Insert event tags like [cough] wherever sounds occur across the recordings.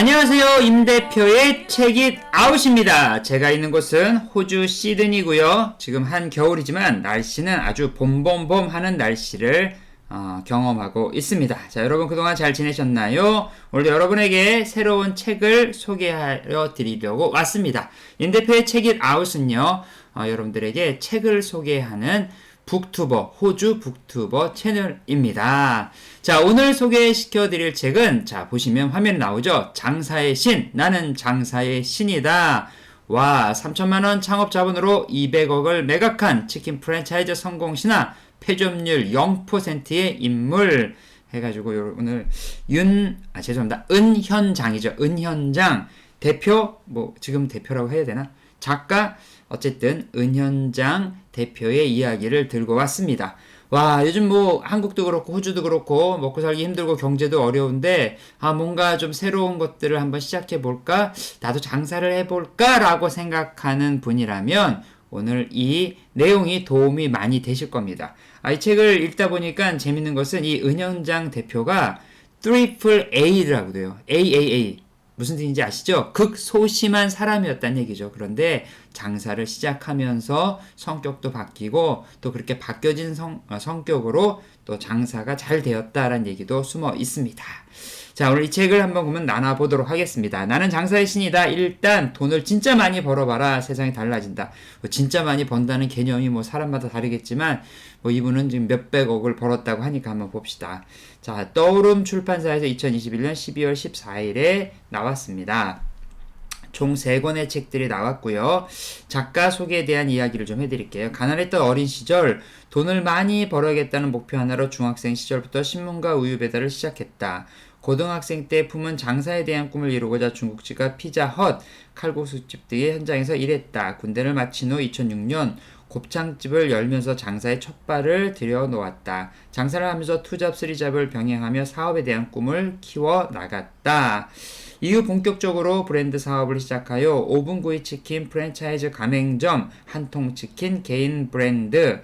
안녕하세요. 임 대표의 책잇 아웃입니다. 제가 있는 곳은 호주 시드니고요. 지금 한 겨울이지만 날씨는 아주 봄봄봄 하는 날씨를 어, 경험하고 있습니다. 자, 여러분 그동안 잘 지내셨나요? 오늘도 여러분에게 새로운 책을 소개하려 드리려고 왔습니다. 임 대표의 책잇 아웃은요. 어, 여러분들에게 책을 소개하는 북투버, 호주 북투버 채널입니다. 자, 오늘 소개시켜 드릴 책은, 자, 보시면 화면에 나오죠? 장사의 신. 나는 장사의 신이다. 와, 3천만원 창업 자본으로 200억을 매각한 치킨 프랜차이즈 성공 신화, 폐점률 0%의 인물. 해가지고, 요- 오늘, 윤, 아, 죄송합니다. 은현장이죠. 은현장. 대표, 뭐, 지금 대표라고 해야 되나? 작가, 어쨌든 은현장 대표의 이야기를 들고 왔습니다. 와, 요즘 뭐 한국도 그렇고 호주도 그렇고 먹고 살기 힘들고 경제도 어려운데 아, 뭔가 좀 새로운 것들을 한번 시작해 볼까? 나도 장사를 해 볼까라고 생각하는 분이라면 오늘 이 내용이 도움이 많이 되실 겁니다. 아, 이 책을 읽다 보니까 재밌는 것은 이 은현장 대표가 트리플 A라고 돼요. AAA. 무슨 뜻인지 아시죠? 극소심한 사람이었다는 얘기죠. 그런데 장사를 시작하면서 성격도 바뀌고 또 그렇게 바뀌어진 성, 어, 성격으로 또 장사가 잘 되었다라는 얘기도 숨어 있습니다. 자, 오늘 이 책을 한번 보면 나눠보도록 하겠습니다. 나는 장사의 신이다. 일단 돈을 진짜 많이 벌어봐라. 세상이 달라진다. 뭐 진짜 많이 번다는 개념이 뭐 사람마다 다르겠지만 뭐 이분은 지금 몇백억을 벌었다고 하니까 한번 봅시다. 자, 떠오름 출판사에서 2021년 12월 14일에 나왔습니다. 총 3권의 책들이 나왔고요. 작가 소개에 대한 이야기를 좀 해드릴게요. 가난했던 어린 시절 돈을 많이 벌어야겠다는 목표 하나로 중학생 시절부터 신문과 우유 배달을 시작했다. 고등학생 때 품은 장사에 대한 꿈을 이루고자 중국집과 피자헛, 칼국수집 등의 현장에서 일했다. 군대를 마친 후 2006년 곱창집을 열면서 장사에 첫 발을 들여놓았다. 장사를 하면서 투잡, 쓰리잡을 병행하며 사업에 대한 꿈을 키워 나갔다. 이후 본격적으로 브랜드 사업을 시작하여 오븐구이 치킨 프랜차이즈 가맹점, 한통치킨 개인 브랜드,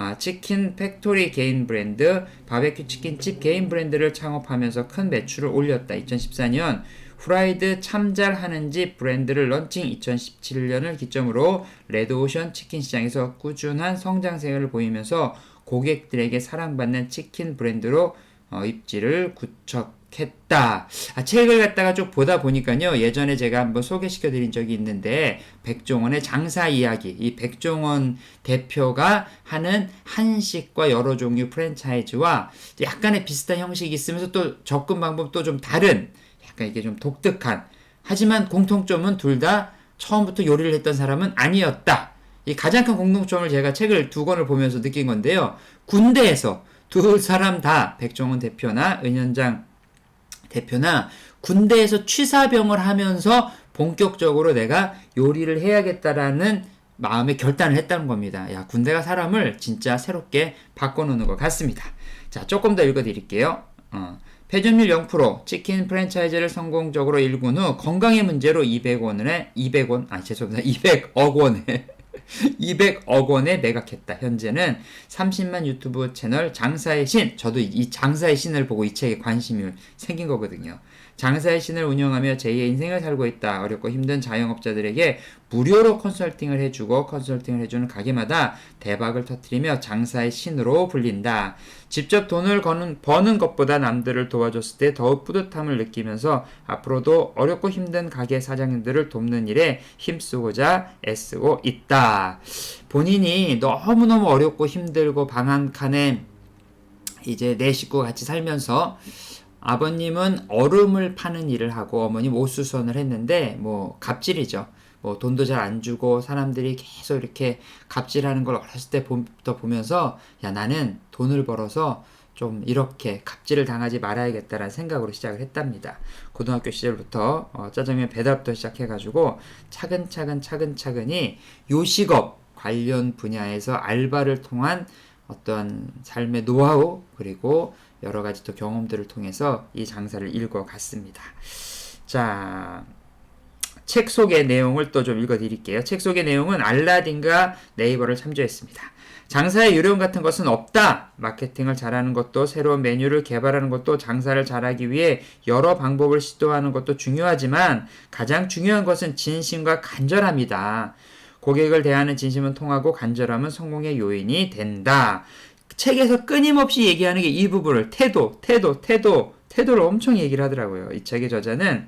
아, 치킨 팩토리 개인 브랜드, 바베큐 치킨집 개인 브랜드를 창업하면서 큰 매출을 올렸다. 2014년 후라이드 참 잘하는 집 브랜드를 런칭 2017년을 기점으로 레드오션 치킨 시장에서 꾸준한 성장세를 보이면서 고객들에게 사랑받는 치킨 브랜드로 어, 입지를 구축 했다. 아, 책을 갖다가 쭉 보다 보니까요. 예전에 제가 한번 소개시켜 드린 적이 있는데 백종원의 장사 이야기. 이 백종원 대표가 하는 한식과 여러 종류 프랜차이즈와 약간의 비슷한 형식이 있으면서 또 접근 방법도 좀 다른 약간 이게 좀 독특한 하지만 공통점은 둘 다 처음부터 요리를 했던 사람은 아니었다. 이 가장 큰 공통점을 제가 책을 두 권을 보면서 느낀 건데요. 군대에서 두 사람 다 백종원 대표나 은현장 대표나 군대에서 취사병을 하면서 본격적으로 내가 요리를 해야겠다라는 마음의 결단을 했다는 겁니다. 야, 군대가 사람을 진짜 새롭게 바꿔놓는 것 같습니다. 자, 조금 더 읽어드릴게요. 어, 폐점률 0% 치킨 프랜차이즈를 성공적으로 일군 후 건강의 문제로 200원에 200원 아 죄송합니다 200억 원에 200억 원에 매각했다. 현재는 30만 유튜브 채널 장사의 신 저도 이 장사의 신을 보고 이 책에 관심이 생긴 거거든요. 장사의 신을 운영하며 제2의 인생을 살고 있다. 어렵고 힘든 자영업자들에게 무료로 컨설팅을 해주고 컨설팅을 해주는 가게마다 대박을 터뜨리며 장사의 신으로 불린다. 직접 돈을 거는, 버는 것보다 남들을 도와줬을 때 더욱 뿌듯함을 느끼면서 앞으로도 어렵고 힘든 가게 사장님들을 돕는 일에 힘쓰고자 애쓰고 있다. 본인이 너무너무 어렵고 힘들고 방한 칸에 이제 내 식구가 같이 살면서 아버님은 얼음을 파는 일을 하고 어머님 옷수선을 했는데 뭐 갑질이죠. 뭐 돈도 잘 안 주고 사람들이 계속 이렇게 갑질하는 걸 어렸을 때부터 보면서 야 나는 돈을 벌어서 좀 이렇게 갑질을 당하지 말아야겠다라는 생각으로 시작을 했답니다. 고등학교 시절부터 어, 짜장면 배달부터 시작해가지고 차근차근 차근차근히 요식업 관련 분야에서 알바를 통한 어떠한 삶의 노하우 그리고 여러 가지 또 경험들을 통해서 이 장사를 읽어갔습니다. 자, 책 속의 내용을 또 좀 읽어드릴게요. 책 속의 내용은 알라딘과 네이버를 참조했습니다. 장사의 요령 같은 것은 없다. 마케팅을 잘하는 것도 새로운 메뉴를 개발하는 것도 장사를 잘하기 위해 여러 방법을 시도하는 것도 중요하지만 가장 중요한 것은 진심과 간절함이다. 고객을 대하는 진심은 통하고 간절함은 성공의 요인이 된다. 책에서 끊임없이 얘기하는 게 이 부분을 태도, 태도, 태도, 태도를 엄청 얘기를 하더라고요. 이 책의 저자는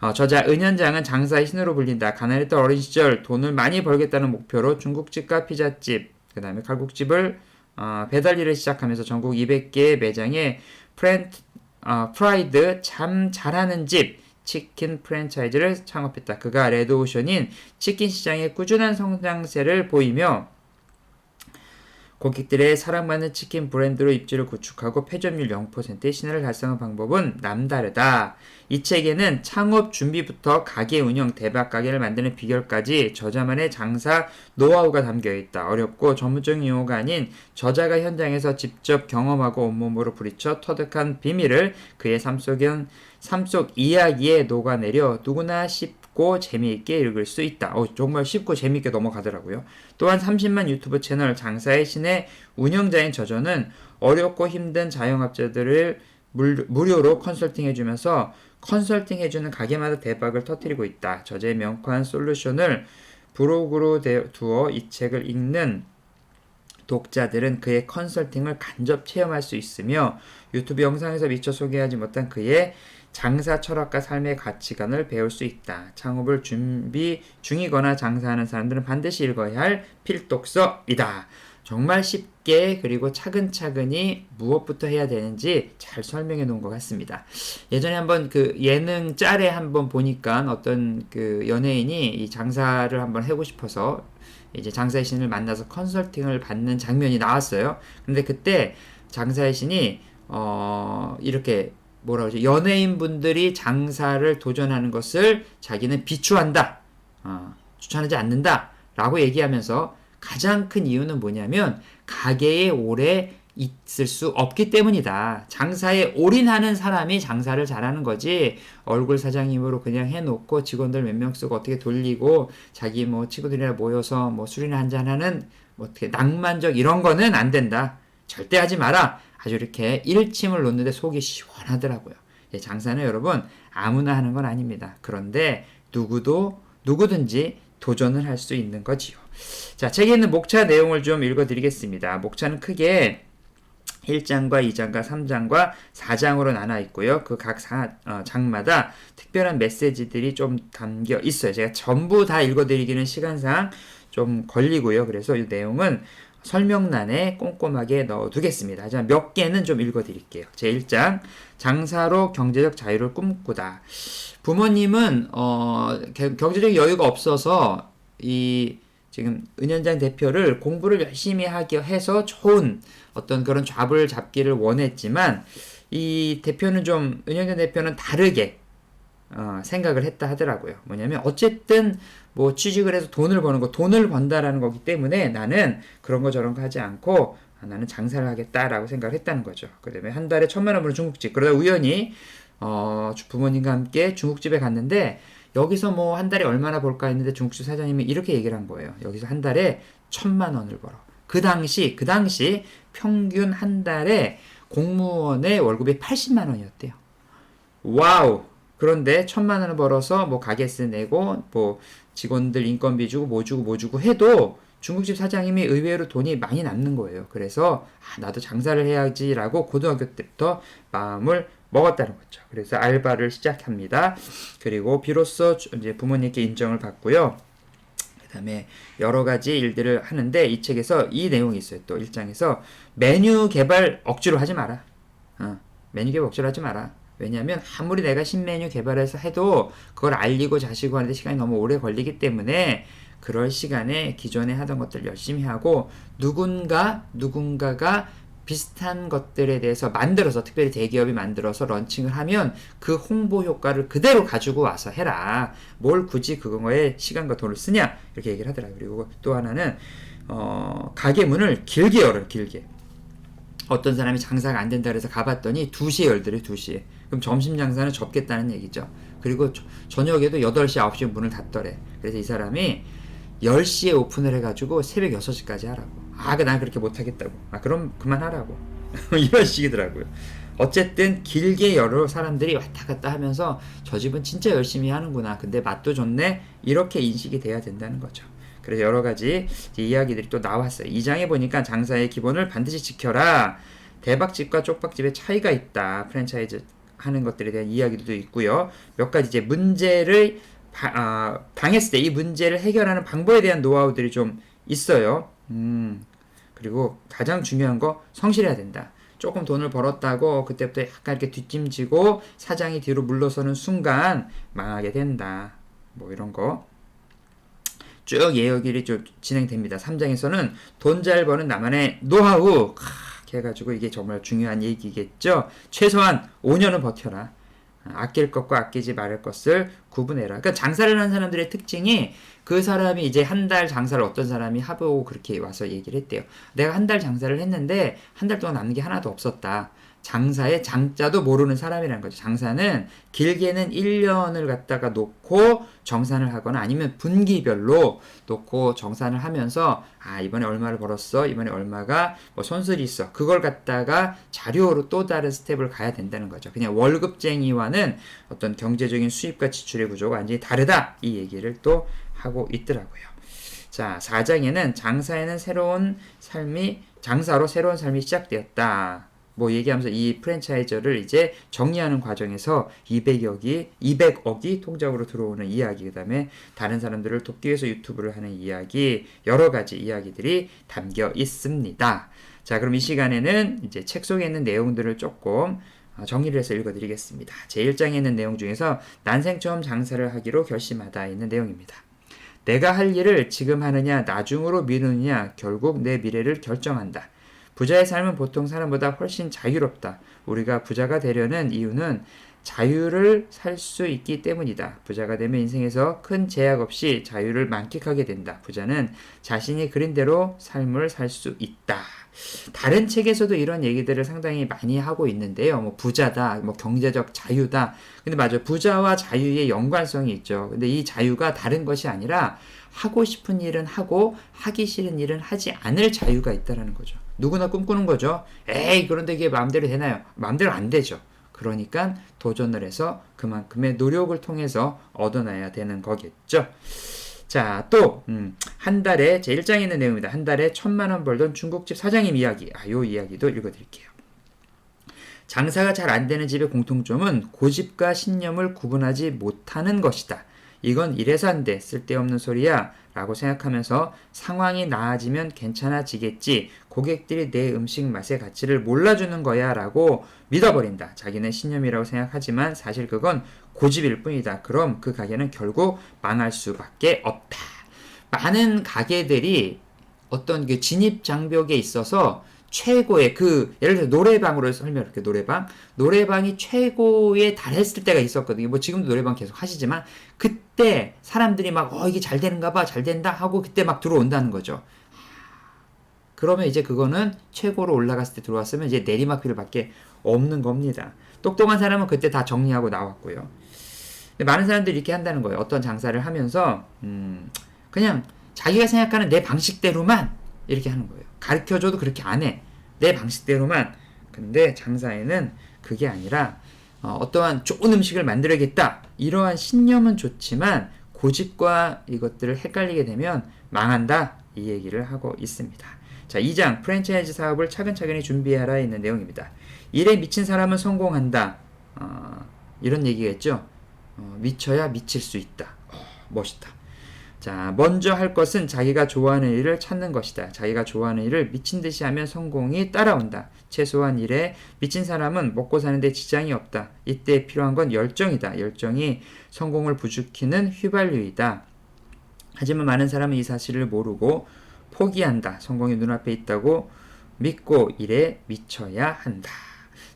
어, 저자 은현장은 장사의 신으로 불린다. 가난했던 어린 시절 돈을 많이 벌겠다는 목표로 중국집과 피자집, 그 다음에 칼국집을 어, 배달 일을 시작하면서 전국 200개 매장에 프렌, 어, 프라이드 참 잘하는 집 치킨 프랜차이즈를 창업했다. 그가 레드오션인 치킨 시장의 꾸준한 성장세를 보이며 고객들의 사랑받는 치킨 브랜드로 입지를 구축하고 패전율 0%의 신화를 달성한 방법은 남다르다. 이 책에는 창업 준비부터 가게 운영, 대박 가게를 만드는 비결까지 저자만의 장사 노하우가 담겨 있다. 어렵고 전문적인 용어가 아닌 저자가 현장에서 직접 경험하고 온몸으로 부딪혀 터득한 비밀을 그의 삶 속엔 삶속 이야기에 녹아내려 누구나 쉽 고 재미있게 읽을 수 있다. 어, 정말 쉽고 재미있게 넘어가더라고요. 또한 30만 유튜브 채널 장사의 신의 운영자인 저자는 어렵고 힘든 자영업자들을 물, 무료로 컨설팅 해주면서 컨설팅 해주는 가게마다 대박을 터뜨리고 있다. 저자의 명쾌한 솔루션을 브로그로 대- 두어 이 책을 읽는 독자들은 그의 컨설팅을 간접 체험할 수 있으며 유튜브 영상에서 미처 소개하지 못한 그의 장사 철학과 삶의 가치관을 배울 수 있다. 창업을 준비 중이거나 장사하는 사람들은 반드시 읽어야 할 필독서이다. 정말 쉽게 그리고 차근차근히 무엇부터 해야 되는지 잘 설명해 놓은 것 같습니다. 예전에 한번 그 예능 짤에 한번 보니까 어떤 그 연예인이 이 장사를 한번 해고 싶어서 이제 장사의 신을 만나서 컨설팅을 받는 장면이 나왔어요. 근데 그때 장사의 신이 어 이렇게 뭐라 그러지 연예인 분들이 장사를 도전하는 것을 자기는 비추한다, 어, 추천하지 않는다 라고 얘기하면서 가장 큰 이유는 뭐냐면 가게에 오래 있을 수 없기 때문이다. 장사에 올인하는 사람이 장사를 잘하는 거지. 얼굴 사장님으로 그냥 해놓고 직원들 몇 명 쓰고 어떻게 돌리고 자기 뭐 친구들이랑 모여서 뭐 술이나 한잔 하는 뭐 어떻게 낭만적 이런 거는 안 된다. 절대 하지 마라. 아주 이렇게 일침을 놓는데 속이 시원하더라고요. 예, 장사는 여러분 아무나 하는 건 아닙니다. 그런데 누구도 누구든지 도전을 할 수 있는 거지요. 자, 책에 있는 목차 내용을 좀 읽어드리겠습니다. 목차는 크게 1장과 2장과 3장과 4장으로 나눠 있고요. 그 각 장마다 특별한 메시지들이 좀 담겨 있어요. 제가 전부 다 읽어드리기는 시간상 좀 걸리고요. 그래서 이 내용은 설명란에 꼼꼼하게 넣어두겠습니다. 하지만 몇 개는 좀 읽어드릴게요. 제 1장 장사로 경제적 자유를 꿈꾸다. 부모님은 어, 겨- 경제적 여유가 없어서 이 지금 은현장 대표를 공부를 열심히 하게 해서 좋은 어떤 그런 잡을 잡기를 원했지만 이 대표는 좀 은현장 대표는 다르게 어, 생각을 했다 하더라고요. 뭐냐면 어쨌든 뭐 취직을 해서 돈을 버는 거 돈을 번다라는 거기 때문에 나는 그런 거 저런 거 하지 않고 아, 나는 장사를 하겠다라고 생각을 했다는 거죠. 그 다음에 한 달에 천만 원으로 중국집 그러다 우연히 어, 주- 부모님과 함께 중국집에 갔는데 여기서 뭐 한 달에 얼마나 벌까 했는데 중국집 사장님이 이렇게 얘기를 한 거예요. 여기서 한 달에 천만 원을 벌어. 그 당시 그 당시 평균 한 달에 공무원의 월급이 80만 원이었대요. 와우. 그런데 천만 원을 벌어서 뭐 가게세 내고 뭐 직원들 인건비 주고 뭐 주고 뭐 주고 해도 중국집 사장님이 의외로 돈이 많이 남는 거예요. 그래서 아, 나도 장사를 해야지라고 고등학교 때부터 마음을 먹었다는 거죠. 그래서 알바를 시작합니다. 그리고 비로소 주- 이제 부모님께 인정을 받고요. 그다음에 여러 가지 일들을 하는데 이 책에서 이 내용이 있어요. 또 1장에서 메뉴 개발 억지로 하지 마라. 어, 메뉴 개발 억지로 하지 마라. 왜냐하면 아무리 내가 신메뉴 개발해서 해도 그걸 알리고 자시고 하는데 시간이 너무 오래 걸리기 때문에 그럴 시간에 기존에 하던 것들 열심히 하고 누군가 누군가가 비슷한 것들에 대해서 만들어서 특별히 대기업이 만들어서 런칭을 하면 그 홍보 효과를 그대로 가지고 와서 해라. 뭘 굳이 그거에 시간과 돈을 쓰냐 이렇게 얘기를 하더라고요. 그리고 또 하나는 어, 가게 문을 길게 열어요. 길게. 어떤 사람이 장사가 안 된다 그래서 가봤더니 2시에 열더래 2시에 그럼 점심 장사는 접겠다는 얘기죠 그리고 저, 저녁에도 8시 9시에 문을 닫더래 그래서 이 사람이 10시에 오픈을 해가지고 새벽 6시까지 하라고 아, 그난 그렇게 못하겠다고. 아, 그럼 그만하라고. [laughs] 이런 식이더라고요. 어쨌든 길게 여러 사람들이 왔다 갔다 하면서 저 집은 진짜 열심히 하는구나. 근데 맛도 좋네. 이렇게 인식이 돼야 된다는 거죠. 그래서 여러 가지 이야기들이 또 나왔어요. 이 장에 보니까 장사의 기본을 반드시 지켜라. 대박집과 쪽박집의 차이가 있다. 프랜차이즈 하는 것들에 대한 이야기도 있고요. 몇 가지 이제 문제를 바- 아, 당했을 때 이 문제를 해결하는 방법에 대한 노하우들이 좀 있어요. 음, 그리고 가장 중요한 거 성실해야 된다. 조금 돈을 벌었다고 그때부터 약간 이렇게 뒷짐지고 사장이 뒤로 물러서는 순간 망하게 된다. 뭐 이런 거. 쭉 예역일이 좀 진행됩니다. 3장에서는 돈 잘 버는 나만의 노하우 캬, 해가지고 이게 정말 중요한 얘기겠죠. 최소한 5년은 버텨라. 아낄 것과 아끼지 말을 것을 구분해라. 그러니까 장사를 하는 사람들의 특징이 그 사람이 이제 한 달 장사를 어떤 사람이 하고 그렇게 와서 얘기를 했대요. 내가 한 달 장사를 했는데 한 달 동안 남는 게 하나도 없었다. 장사의 장자도 모르는 사람이라는 거죠. 장사는 길게는 1년을 갖다가 놓고 정산을 하거나 아니면 분기별로 놓고 정산을 하면서 아 이번에 얼마를 벌었어 이번에 얼마가 뭐 손실이 있어 그걸 갖다가 자료로 또 다른 스텝을 가야 된다는 거죠. 그냥 월급쟁이와는 어떤 경제적인 수입과 지출의 구조가 완전히 다르다 이 얘기를 또 하고 있더라고요. 자 4장에는 장사에는 새로운 삶이 장사로 새로운 삶이 시작되었다. 뭐 얘기하면서 이 프랜차이저를 이제 정리하는 과정에서 200억이 200억이 통장으로 들어오는 이야기 그다음에 다른 사람들을 돕기 위해서 유튜브를 하는 이야기 여러 가지 이야기들이 담겨 있습니다. 자, 그럼 이 시간에는 이제 책 속에 있는 내용들을 조금 어, 정리를 해서 읽어드리겠습니다. 제 1장에 있는 내용 중에서 난생 처음 장사를 하기로 결심하다 있는 내용입니다. 내가 할 일을 지금 하느냐 나중으로 미루느냐 결국 내 미래를 결정한다. 부자의 삶은 보통 사람보다 훨씬 자유롭다. 우리가 부자가 되려는 이유는 자유를 살 수 있기 때문이다. 부자가 되면 인생에서 큰 제약 없이 자유를 만끽하게 된다. 부자는 자신이 그린 대로 삶을 살 수 있다. 다른 책에서도 이런 얘기들을 상당히 많이 하고 있는데요. 뭐 부자다, 뭐 경제적 자유다. 근데 맞아요. 부자와 자유의 연관성이 있죠. 근데 이 자유가 다른 것이 아니라 하고 싶은 일은 하고 하기 싫은 일은 하지 않을 자유가 있다라는 거죠. 누구나 꿈꾸는 거죠. 에이, 그런데 이게 마음대로 되나요? 마음대로 안 되죠. 그러니까 도전을 해서 그만큼의 노력을 통해서 얻어내야 되는 거겠죠. 자, 또, 음, 한 달에, 제 1장에 있는 내용입니다. 한 달에 천만 원 벌던 중국집 사장님 이야기. 아, 요 이야기도 읽어드릴게요. 장사가 잘 안 되는 집의 공통점은 고집과 신념을 구분하지 못하는 것이다. 이건 이래서 안 돼. 쓸데없는 소리야. 라고 생각하면서 상황이 나아지면 괜찮아지겠지. 고객들이 내 음식 맛의 가치를 몰라주는 거야. 라고 믿어버린다. 자기는 신념이라고 생각하지만 사실 그건 고집일 뿐이다. 그럼 그 가게는 결국 망할 수밖에 없다. 많은 가게들이 어떤 그 진입 장벽에 있어서 최고의 그 예를 들어 노래방으로 설명할게요 노래방 노래방이 최고에 달했을 때가 있었거든요 뭐 지금도 노래방 계속 하시지만 그때 사람들이 막 어 이게 잘 되는가 봐 잘 된다 하고 그때 막 들어온다는 거죠 그러면 이제 그거는 최고로 올라갔을 때 들어왔으면 이제 내리막길을 밖에 없는 겁니다 똑똑한 사람은 그때 다 정리하고 나왔고요 많은 사람들이 이렇게 한다는 거예요 어떤 장사를 하면서 음 그냥 자기가 생각하는 내 방식대로만 이렇게 하는 거예요. 가르쳐줘도 그렇게 안 해. 내 방식대로만. 근데 장사에는 그게 아니라 어, 떠한 좋은 음식을 만들어야겠다. 이러한 신념은 좋지만 고집과 이것들을 헷갈리게 되면 망한다. 이 얘기를 하고 있습니다. 자, 2장 프랜차이즈 사업을 차근차근히 준비하라 있는 내용입니다. 일에 미친 사람은 성공한다. 어, 이런 얘기겠죠. 어, 미쳐야 미칠 수 있다. 어, 멋있다. 자, 먼저 할 것은 자기가 좋아하는 일을 찾는 것이다. 자기가 좋아하는 일을 미친 듯이 하면 성공이 따라온다. 최소한 일에 미친 사람은 먹고 사는데 지장이 없다. 이때 필요한 건 열정이다. 열정이 성공을 부추기는 휘발유이다. 하지만 많은 사람은 이 사실을 모르고 포기한다. 성공이 눈앞에 있다고 믿고 일에 미쳐야 한다.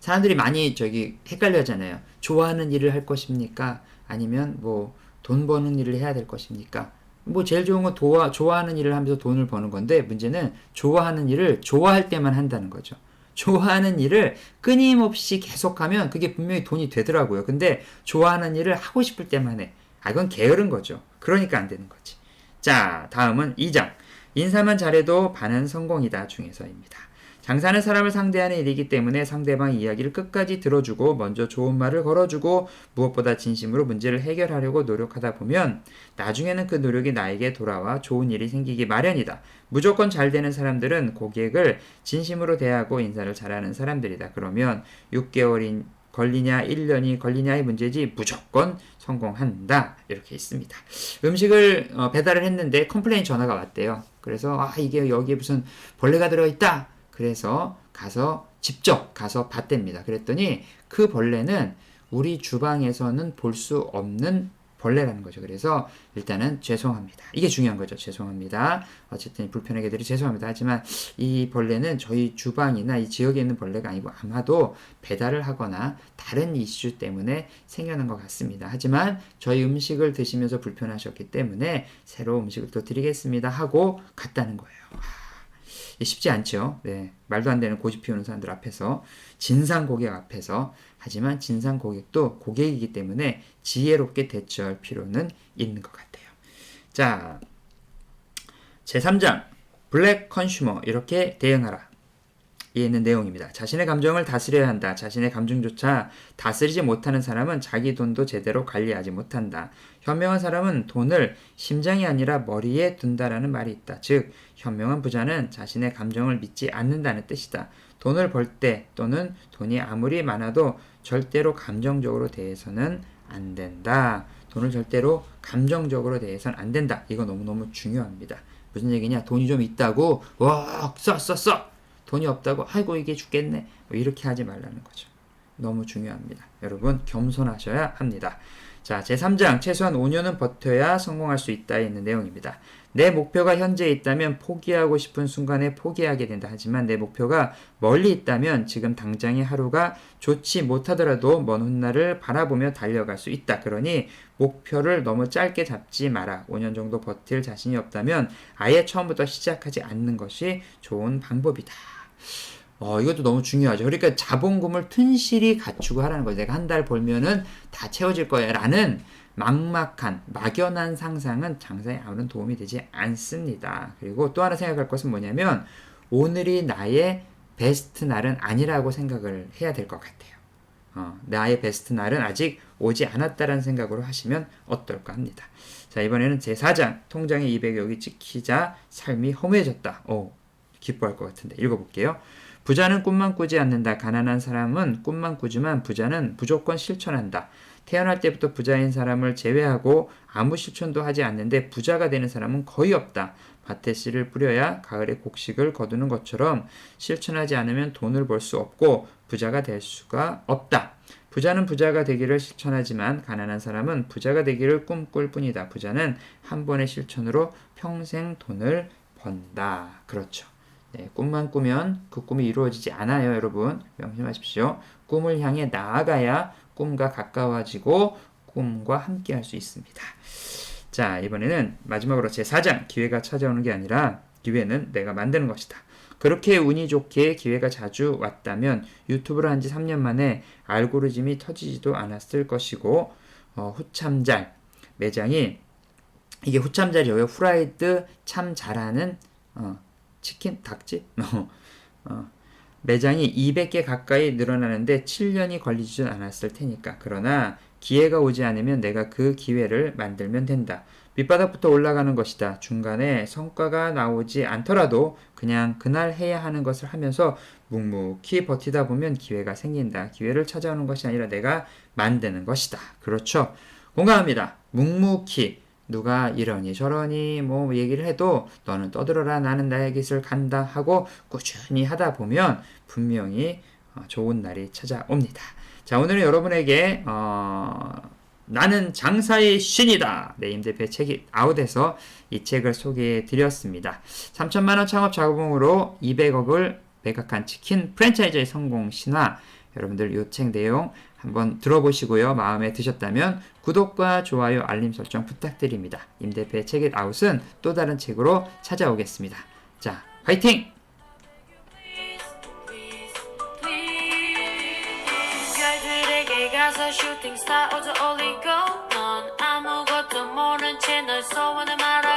사람들이 많이 저기 헷갈려 하잖아요. 좋아하는 일을 할 것입니까? 아니면 뭐 돈 버는 일을 해야 될 것입니까? 뭐 제일 좋은 건 도와, 좋아하는 일을 하면서 돈을 버는 건데 문제는 좋아하는 일을 좋아할 때만 한다는 거죠. 좋아하는 일을 끊임없이 계속하면 그게 분명히 돈이 되더라고요. 근데 좋아하는 일을 하고 싶을 때만 해. 아, 이건 게으른 거죠. 그러니까 안 되는 거지. 자, 다음은 2장. 인사만 잘해도 반은 성공이다 중에서입니다. 장사는 사람을 상대하는 일이기 때문에 상대방 이야기를 끝까지 들어주고 먼저 좋은 말을 걸어주고 무엇보다 진심으로 문제를 해결하려고 노력하다 보면 나중에는 그 노력이 나에게 돌아와 좋은 일이 생기기 마련이다. 무조건 잘 되는 사람들은 고객을 진심으로 대하고 인사를 잘하는 사람들이다. 그러면 6개월인 걸리냐 1년이 걸리냐의 문제지 무조건 성공한다 이렇게 있습니다. 음식을 어, 배달을 했는데 컴플레인 전화가 왔대요. 그래서 아 이게 여기에 무슨 벌레가 들어있다. 그래서 가서 직접 가서 봤답니다. 그랬더니 그 벌레는 우리 주방에서는 볼 수 없는 벌레라는 거죠. 그래서 일단은 죄송합니다. 이게 중요한 거죠. 죄송합니다. 어쨌든 불편하게 드리 죄송합니다. 하지만 이 벌레는 저희 주방이나 이 지역에 있는 벌레가 아니고 아마도 배달을 하거나 다른 이슈 때문에 생겨난 것 같습니다. 하지만 저희 음식을 드시면서 불편하셨기 때문에 새로 음식을 또 드리겠습니다 하고 갔다는 거예요. 하, 쉽지 않죠. 네. 말도 안 되는 고집 피우는 사람들 앞에서 진상 고객 앞에서 하지만 진상 고객도 고객이기 때문에 지혜롭게 대처할 필요는 있는 것 같아요. 자, 제3장 블랙 컨슈머 이렇게 대응하라. 이 있는 내용입니다. 자신의 감정을 다스려야 한다. 자신의 감정조차 다스리지 못하는 사람은 자기 돈도 제대로 관리하지 못한다. 현명한 사람은 돈을 심장이 아니라 머리에 둔다라는 말이 있다. 즉, 현명한 부자는 자신의 감정을 믿지 않는다는 뜻이다. 돈을 벌 때 또는 돈이 아무리 많아도 절대로 감정적으로 대해서는 안 된다. 돈을 절대로 감정적으로 대해서는 안 된다. 이거 너무너무 중요합니다. 무슨 얘기냐? 돈이 좀 있다고, 와, 써, 써, 써! 돈이 없다고, 아이고, 이게 죽겠네. 뭐 이렇게 하지 말라는 거죠. 너무 중요합니다. 여러분, 겸손하셔야 합니다. 자, 제3장, 최소한 5년은 버텨야 성공할 수 있다 있는 내용입니다. 내 목표가 현재 있다면 포기하고 싶은 순간에 포기하게 된다. 하지만 내 목표가 멀리 있다면 지금 당장의 하루가 좋지 못하더라도 먼 훗날을 바라보며 달려갈 수 있다. 그러니 목표를 너무 짧게 잡지 마라. 5년 정도 버틸 자신이 없다면 아예 처음부터 시작하지 않는 것이 좋은 방법이다. 어, 이것도 너무 중요하죠. 그러니까 자본금을 튼실히 갖추고 하라는 거죠. 내가 한 달 벌면은 다 채워질 거야. 라는 막막한, 막연한 상상은 장사에 아무런 도움이 되지 않습니다. 그리고 또 하나 생각할 것은 뭐냐면, 오늘이 나의 베스트 날은 아니라고 생각을 해야 될 것 같아요. 어, 나의 베스트 날은 아직 오지 않았다라는 생각으로 하시면 어떨까 합니다. 자, 이번에는 제4장, 통장에 200억이 찍히자 삶이 허무해졌다. 오, 기뻐할 것 같은데. 읽어볼게요. 부자는 꿈만 꾸지 않는다. 가난한 사람은 꿈만 꾸지만 부자는 무조건 실천한다. 태어날 때부터 부자인 사람을 제외하고 아무 실천도 하지 않는데 부자가 되는 사람은 거의 없다. 밭에 씨를 뿌려야 가을에 곡식을 거두는 것처럼 실천하지 않으면 돈을 벌 수 없고 부자가 될 수가 없다. 부자는 부자가 되기를 실천하지만 가난한 사람은 부자가 되기를 꿈꿀 뿐이다. 부자는 한 번의 실천으로 평생 돈을 번다. 그렇죠. 네, 꿈만 꾸면 그 꿈이 이루어지지 않아요, 여러분. 명심하십시오. 꿈을 향해 나아가야 꿈과 가까워지고 꿈과 함께 할 수 있습니다. 자, 이번에는 마지막으로 제 4장 기회가 찾아오는 게 아니라 기회는 내가 만드는 것이다. 그렇게 운이 좋게 기회가 자주 왔다면 유튜브를 한 지 3년 만에 알고리즘이 터지지도 않았을 것이고 어, 후참잘 매장이 이게 후참잘이에요. 후라이드 참 잘하는 어, 치킨 닭집 [laughs] 어, 어, 매장이 200개 가까이 늘어나는데 7년이 걸리지 않았을 테니까. 그러나 기회가 오지 않으면 내가 그 기회를 만들면 된다. 밑바닥부터 올라가는 것이다. 중간에 성과가 나오지 않더라도 그냥 그날 해야 하는 것을 하면서 묵묵히 버티다 보면 기회가 생긴다. 기회를 찾아오는 것이 아니라 내가 만드는 것이다. 그렇죠. 공감합니다. 묵묵히 누가 이러니 저러니 뭐 얘기를 해도 너는 떠들어라 나는 나의 길을 간다 하고 꾸준히 하다 보면 분명히 어, 좋은 날이 찾아옵니다. 자 오늘은 여러분에게 어, 나는 장사의 신이다. 네, 임 대표의 책이 아웃해서 이 책을 소개해 드렸습니다. 3천만 원 창업 자금으로 200억을 매각한 치킨 프랜차이즈의 성공 신화. 여러분들 이 책 내용 한번 들어보시고요. 마음에 드셨다면 구독과 좋아요, 알림 설정 부탁드립니다. 임 대표의 책의 아웃은 또 다른 책으로 찾아오겠습니다. 자, 화이팅! 가서 슈팅스타 어저 올리고 넌 아무것도 모른 채널 소원을 말하고